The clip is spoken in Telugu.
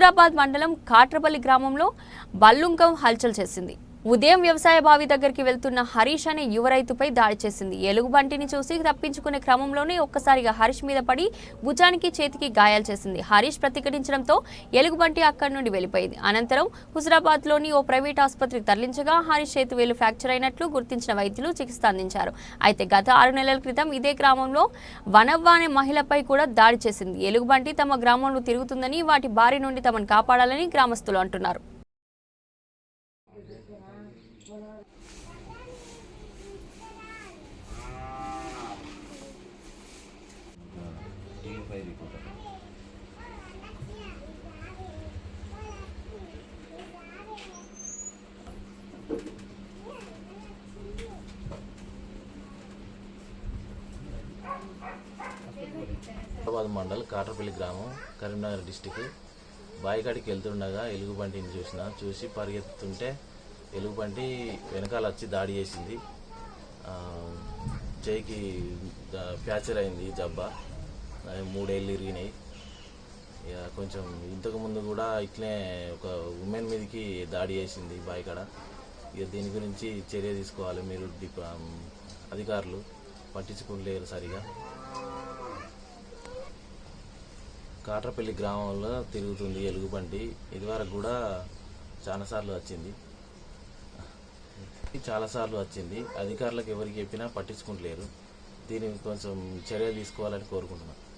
హుజూరాబాద్ మండలం కాట్రపల్లి గ్రామంలో బల్లుంకం హల్చల్ చేసింది. ఉదయం వ్యవసాయ బావి దగ్గరికి వెళ్తున్న హరీష్ అనే యువ రైతుపై దాడి చేసింది. ఎలుగుబంటిని చూసి తప్పించుకునే క్రమంలోనే ఒక్కసారిగా హరీష్ మీద పడి భుజానికి చేతికి గాయాలు చేసింది. హరీష్ ప్రతిఘటించడంతో ఎలుగుబంటి అక్కడి నుండి వెళ్ళిపోయింది. అనంతరం హుజరాబాద్లోని ఓ ప్రైవేట్ ఆసుపత్రికి తరలించగా హరీష్ చేతి వేలు ఫ్రాక్చర్ అయినట్లు గుర్తించిన వైద్యులు చికిత్స అందించారు. అయితే గత ఆరు నెలల క్రితం ఇదే గ్రామంలో వనవ్వ అనే మహిళపై కూడా దాడి చేసింది. ఎలుగుబంటి తమ గ్రామంలో తిరుగుతుందని వాటి బారి నుండి తమను కాపాడాలని గ్రామస్తులు అంటున్నారు. హైదరాబాద్ మండల్ కాటరపల్లి గ్రామం కరీంనగర్ డిస్టిక్. బాయికాడికి వెళ్తుండగా ఎలుగుబంటిని చూసిన చూసి పరిగెత్తుతుంటే ఎలుగుబంటి వెనకాల వచ్చి దాడి చేసింది. చేయికి ద- ఫ్రాక్చర్ అయింది జబ్బ. మూడేళ్ళు ఇరిగినాయి. ఇక కొంచెం ఇంతకుముందు కూడా ఇట్లే ఒక ఉమెన్ మీదకి దాడి చేసింది బాయికాడ. ఇక దీని గురించి చర్య తీసుకోవాలి మీరు అధికారులు. పట్టించుకోలేరు సరిగా. కాట్రపల్లి గ్రామంలో తిరుగుతుంది ఎలుగుబంటి. ఇదివరకు కూడా చాలాసార్లు వచ్చింది. చాలాసార్లు వచ్చింది. అధికారులకు ఎవరికి చెప్పినా పట్టించుకుంటలేరు. దీనికి కొంచెం చర్య తీసుకోవాలని కోరుకుంటున్నాను